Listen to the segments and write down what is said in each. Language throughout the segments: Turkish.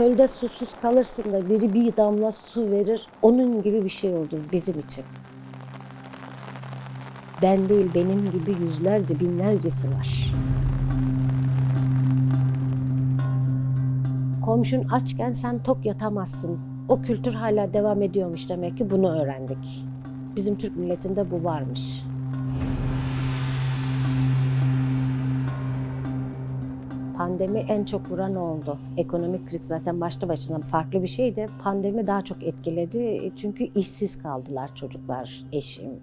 çölde susuz kalırsın da biri bir damla su verir. Onun gibi bir şey oldu bizim için. Ben değil benim gibi yüzlerce binlercesi var. Komşun açken sen tok yatamazsın. O kültür hala devam ediyormuş demek ki bunu öğrendik. Bizim Türk milletinde bu varmış. Pandemi en çok vuran oldu. Ekonomik kriz zaten başlı başına farklı bir şeydi. Pandemi daha çok etkiledi. Çünkü işsiz kaldılar çocuklar, eşim.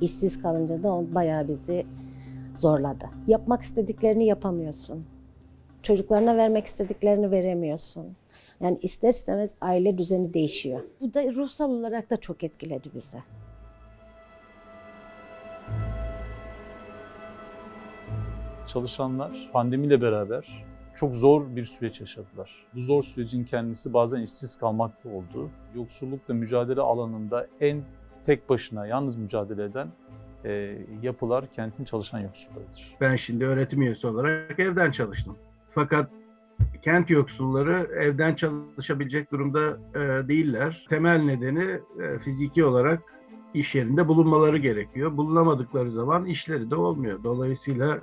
İşsiz kalınca da o bayağı bizi zorladı. Yapmak istediklerini yapamıyorsun. Çocuklarına vermek istediklerini veremiyorsun. Yani ister istemez aile düzeni değişiyor. Bu da ruhsal olarak da çok etkiledi bizi. Çalışanlar pandemiyle beraber çok zor bir süreç yaşadılar. Bu zor sürecin kendisi bazen işsiz kalmakla oldu. Yoksullukla mücadele alanında en tek başına yalnız mücadele eden e, yapılar kentin çalışan yoksullarıdır. Ben şimdi öğretim üyesi olarak evden çalıştım. Fakat kent yoksulları evden çalışabilecek durumda e, değiller. Temel nedeni e, fiziki olarak iş yerinde bulunmaları gerekiyor. Bulunamadıkları zaman işleri de olmuyor. Dolayısıyla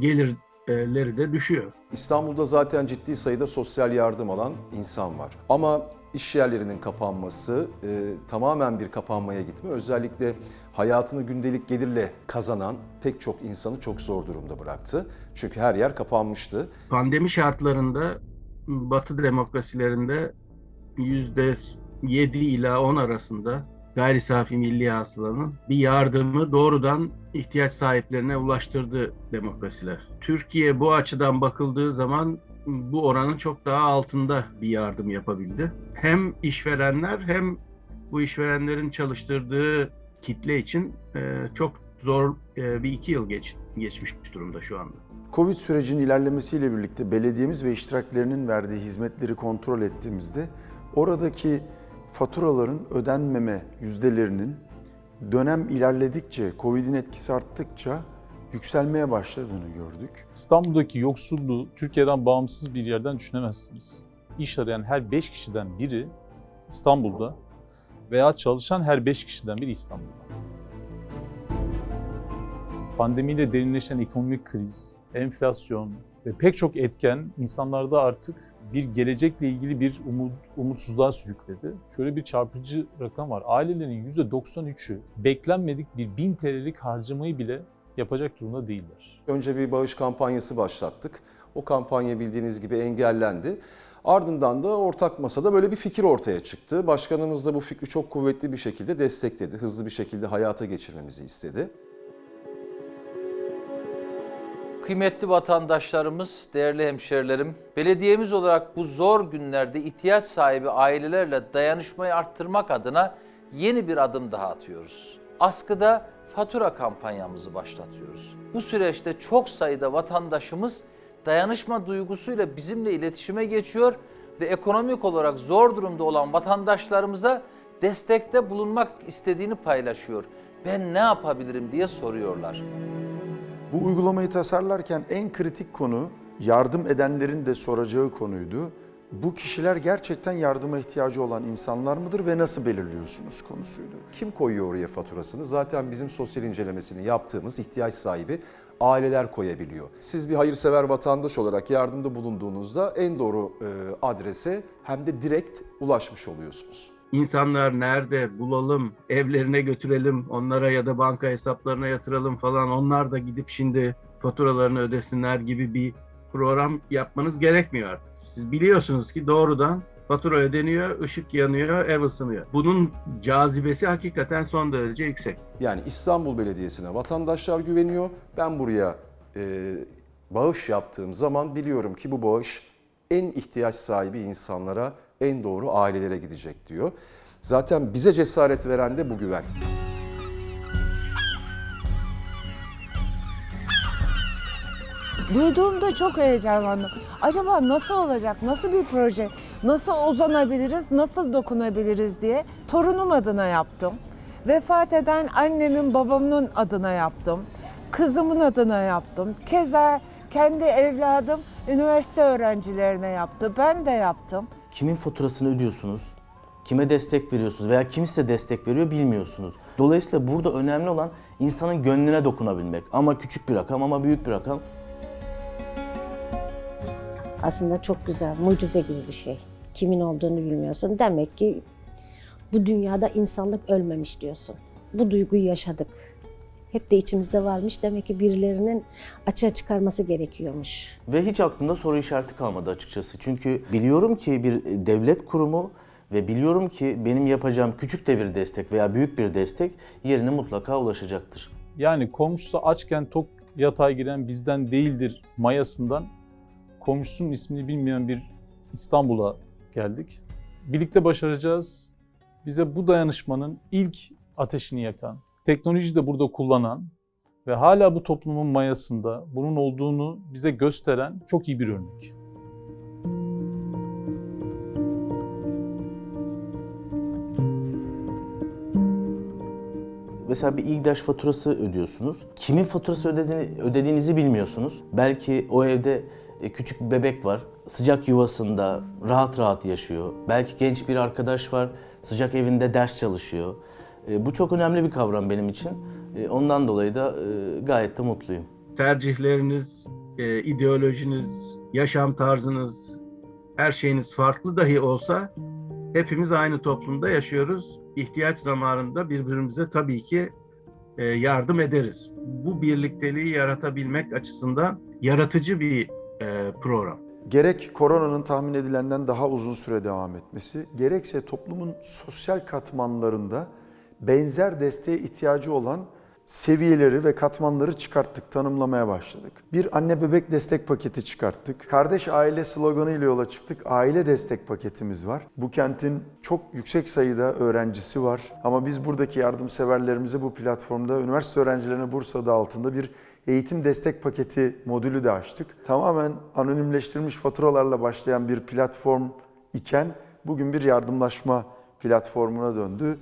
gelirleri de düşüyor. İstanbul'da zaten ciddi sayıda sosyal yardım alan insan var. Ama iş yerlerinin kapanması, e, tamamen bir kapanmaya gitme, özellikle hayatını gündelik gelirle kazanan pek çok insanı çok zor durumda bıraktı. Çünkü her yer kapanmıştı. Pandemi şartlarında Batı demokrasilerinde yüzde 7 ila 10 arasında gayri safi milli hasılanın bir yardımı doğrudan ihtiyaç sahiplerine ulaştırdı demokrasiler. Türkiye bu açıdan bakıldığı zaman bu oranın çok daha altında bir yardım yapabildi. Hem işverenler hem bu işverenlerin çalıştırdığı kitle için e, çok zor e, bir iki yıl geç, geçmiş durumda şu anda. Covid sürecinin ilerlemesiyle birlikte belediyemiz ve iştiraklerinin verdiği hizmetleri kontrol ettiğimizde oradaki faturaların ödenmeme yüzdelerinin dönem ilerledikçe, Covid'in etkisi arttıkça yükselmeye başladığını gördük. İstanbul'daki yoksulluğu Türkiye'den bağımsız bir yerden düşünemezsiniz. İş arayan her 5 kişiden biri İstanbul'da veya çalışan her 5 kişiden biri İstanbul'da. Pandemiyle derinleşen ekonomik kriz, enflasyon ve pek çok etken insanlarda artık bir gelecekle ilgili bir umut, umutsuzluğa sürükledi. Şöyle bir çarpıcı rakam var. Ailelerin %93'ü beklenmedik bir 1000 TL'lik harcamayı bile yapacak durumda değiller. Önce bir bağış kampanyası başlattık. O kampanya bildiğiniz gibi engellendi. Ardından da ortak masada böyle bir fikir ortaya çıktı. Başkanımız da bu fikri çok kuvvetli bir şekilde destekledi. Hızlı bir şekilde hayata geçirmemizi istedi. Kıymetli vatandaşlarımız, değerli hemşerilerim, belediyemiz olarak bu zor günlerde ihtiyaç sahibi ailelerle dayanışmayı arttırmak adına yeni bir adım daha atıyoruz. Askıda fatura kampanyamızı başlatıyoruz. Bu süreçte çok sayıda vatandaşımız dayanışma duygusuyla bizimle iletişime geçiyor ve ekonomik olarak zor durumda olan vatandaşlarımıza destekte bulunmak istediğini paylaşıyor. Ben ne yapabilirim diye soruyorlar. Bu uygulamayı tasarlarken en kritik konu yardım edenlerin de soracağı konuydu. Bu kişiler gerçekten yardıma ihtiyacı olan insanlar mıdır ve nasıl belirliyorsunuz konusuydu. Kim koyuyor oraya faturasını? Zaten bizim sosyal incelemesini yaptığımız ihtiyaç sahibi aileler koyabiliyor. Siz bir hayırsever vatandaş olarak yardımda bulunduğunuzda en doğru e, adrese hem de direkt ulaşmış oluyorsunuz. İnsanlar nerede bulalım, evlerine götürelim, onlara ya da banka hesaplarına yatıralım falan. Onlar da gidip şimdi faturalarını ödesinler gibi bir program yapmanız gerekmiyor artık. Siz biliyorsunuz ki doğrudan fatura ödeniyor, ışık yanıyor, ev ısınıyor. Bunun cazibesi hakikaten son derece yüksek. Yani İstanbul Belediyesi'ne vatandaşlar güveniyor. Ben buraya e, bağış yaptığım zaman biliyorum ki bu bağış en ihtiyaç sahibi insanlara, en doğru ailelere gidecek diyor. Zaten bize cesaret veren de bu güven. Duyduğumda çok heyecanlandım. Acaba nasıl olacak, nasıl bir proje, nasıl uzanabiliriz, nasıl dokunabiliriz diye torunum adına yaptım. Vefat eden annemin babamın adına yaptım. Kızımın adına yaptım. Keza kendi evladım üniversite öğrencilerine yaptı. Ben de yaptım. Kimin faturasını ödüyorsunuz, kime destek veriyorsunuz veya kim size destek veriyor bilmiyorsunuz. Dolayısıyla burada önemli olan insanın gönlüne dokunabilmek. Ama küçük bir rakam ama büyük bir rakam. Aslında çok güzel, mucize gibi bir şey. Kimin olduğunu bilmiyorsun. Demek ki bu dünyada insanlık ölmemiş diyorsun. Bu duyguyu yaşadık. Hep de içimizde varmış. Demek ki birilerinin açığa çıkarması gerekiyormuş. Ve hiç aklımda soru işareti kalmadı açıkçası. Çünkü biliyorum ki bir devlet kurumu ve biliyorum ki benim yapacağım küçük de bir destek veya büyük bir destek yerine mutlaka ulaşacaktır. Yani komşusu açken tok yatağa giren bizden değildir mayasından komşusunun ismini bilmeyen bir İstanbul'a geldik. Birlikte başaracağız. Bize bu dayanışmanın ilk ateşini yakan, teknoloji de burada kullanan ve hala bu toplumun mayasında bunun olduğunu bize gösteren çok iyi bir örnek. Mesela bir İGDAŞ faturası ödüyorsunuz. Kimin faturası ödediğini, ödediğinizi bilmiyorsunuz. Belki o evde e, küçük bir bebek var. Sıcak yuvasında rahat rahat yaşıyor. Belki genç bir arkadaş var. Sıcak evinde ders çalışıyor. E, Bu çok önemli bir kavram benim için. E, Ondan dolayı da e, gayet de mutluyum. tercihleriniz, e, ideolojiniz, yaşam tarzınız, her şeyiniz farklı dahi olsa hepimiz aynı toplumda yaşıyoruz. İhtiyaç zamanında birbirimize tabii ki e, yardım ederiz. Bu birlikteliği yaratabilmek açısından yaratıcı bir e, program. Gerek koronanın tahmin edilenden daha uzun süre devam etmesi, gerekse toplumun sosyal katmanlarında benzer desteğe ihtiyacı olan seviyeleri ve katmanları çıkarttık, tanımlamaya başladık. Bir anne bebek destek paketi çıkarttık. Kardeş aile sloganı ile yola çıktık. Aile destek paketimiz var. Bu kentin çok yüksek sayıda öğrencisi var. Ama biz buradaki yardımseverlerimize bu platformda üniversite öğrencilerine burs adı altında bir eğitim destek paketi modülü de açtık. Tamamen anonimleştirilmiş faturalarla başlayan bir platform iken bugün bir yardımlaşma platformuna döndü.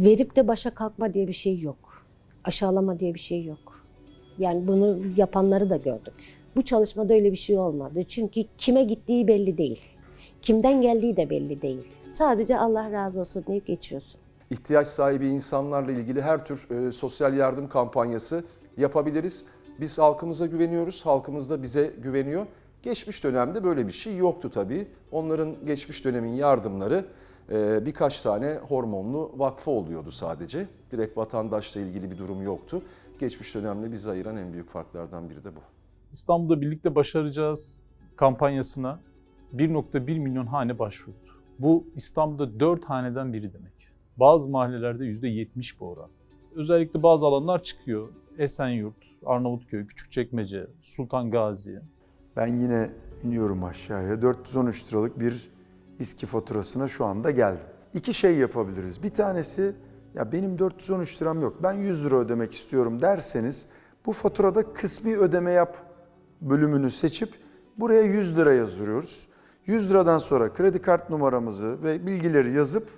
Verip de başa kalkma diye bir şey yok. Aşağılama diye bir şey yok. Yani bunu yapanları da gördük. Bu çalışmada öyle bir şey olmadı. Çünkü kime gittiği belli değil. Kimden geldiği de belli değil. Sadece Allah razı olsun deyip geçiyorsun. ihtiyaç sahibi insanlarla ilgili her tür e, sosyal yardım kampanyası yapabiliriz. Biz halkımıza güveniyoruz, halkımız da bize güveniyor. Geçmiş dönemde böyle bir şey yoktu tabii. Onların geçmiş dönemin yardımları birkaç tane hormonlu vakfı oluyordu sadece. Direkt vatandaşla ilgili bir durum yoktu. Geçmiş dönemle bizi ayıran en büyük farklardan biri de bu. İstanbul'da birlikte başaracağız kampanyasına 1.1 milyon hane başvurdu. Bu İstanbul'da 4 haneden biri demek. Bazı mahallelerde %70 bu oran. Özellikle bazı alanlar çıkıyor. Esenyurt, Arnavutköy, Küçükçekmece, Sultan Gazi. Ben yine iniyorum aşağıya. 413 liralık bir İSKİ faturasına şu anda geldim. İki şey yapabiliriz. Bir tanesi ya benim 413 liram yok ben 100 lira ödemek istiyorum derseniz bu faturada kısmi ödeme yap bölümünü seçip buraya 100 lira yazıyoruz. 100 liradan sonra kredi kart numaramızı ve bilgileri yazıp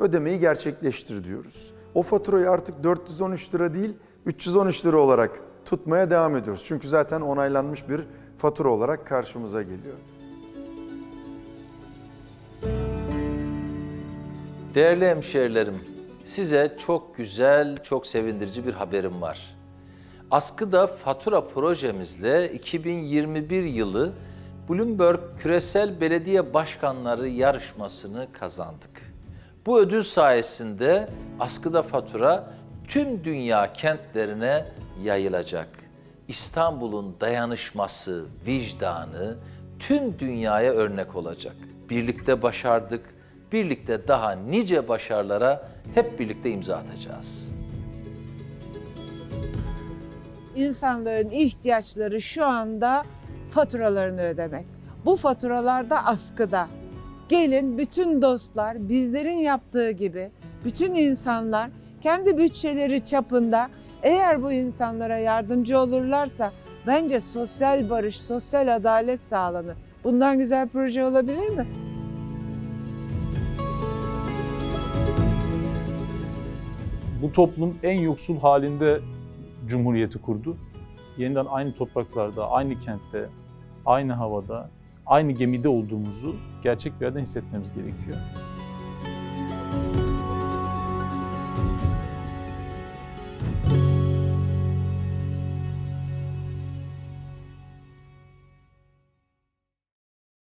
ödemeyi gerçekleştir diyoruz. O faturayı artık 413 lira değil 313 lira olarak tutmaya devam ediyoruz. Çünkü zaten onaylanmış bir fatura olarak karşımıza geliyor. Değerli hemşehrilerim, size çok güzel, çok sevindirici bir haberim var. Askıda fatura projemizle 2021 yılı Bloomberg Küresel Belediye Başkanları yarışmasını kazandık. Bu ödül sayesinde Askıda fatura tüm dünya kentlerine yayılacak. İstanbul'un dayanışması, vicdanı tüm dünyaya örnek olacak. Birlikte başardık, birlikte daha nice başarılara hep birlikte imza atacağız. İnsanların ihtiyaçları şu anda faturalarını ödemek. Bu faturalar da askıda. Gelin bütün dostlar bizlerin yaptığı gibi bütün insanlar kendi bütçeleri çapında eğer bu insanlara yardımcı olurlarsa bence sosyal barış, sosyal adalet sağlanır. Bundan güzel proje olabilir mi? Bu toplum en yoksul halinde Cumhuriyeti kurdu. Yeniden aynı topraklarda, aynı kentte, aynı havada, aynı gemide olduğumuzu gerçek bir yerden hissetmemiz gerekiyor.